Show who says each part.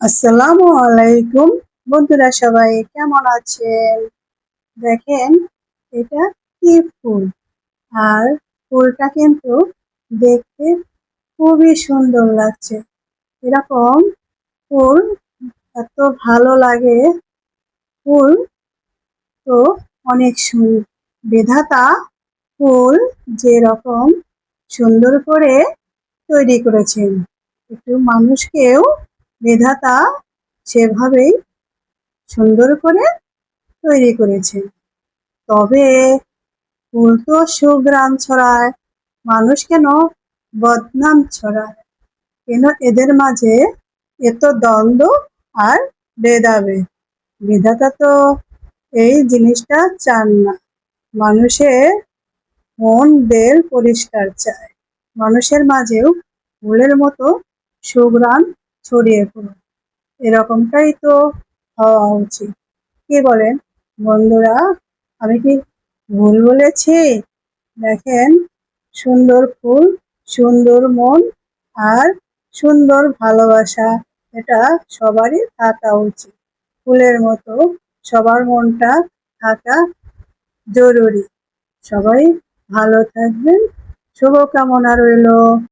Speaker 1: আসসালামু আলাইকুম। বন্ধুরা সবাই কেমন আছেন? দেখেন, এটা কি ফুল? আর ফুলটা কিন্তু দেখতে খুবই সুন্দর লাগছে। এরকম ফুল এত ভালো লাগে। ফুল তো অনেক সুন্দর বেধাতা ফুল যেরকম সুন্দর করে তৈরি করেছেন। একটু মানুষকেও বিধাতা সেভাবেই সুন্দর করে তৈরি করেছে। তবে ফুল তো সুগ্রাম ছড়ায়, মানুষ কেন বদনাম ছড়ায়? কেন এদের মাঝে এত দ্বন্দ্ব আর বেদাবে বিধাতা তো এই জিনিসটা চান না। মানুষের মন বেল পরিষ্কার চায়। মানুষের মাঝেও ফুলের মতো সুগ্রাম ছড়িয়ে পড়ুক এরকমটাই তো হওয়া উচিত। কি বলেন বন্ধুরা, আমি কি ভুল বলেছি? দেখেন, সুন্দর ফুল, সুন্দর মন আর সুন্দর ভালোবাসা, এটা সবারই থাকা উচিত। ফুলের মতো সবার মনটা থাকা জরুরি। সবাই ভালো থাকবেন। শুভকামনা রইল।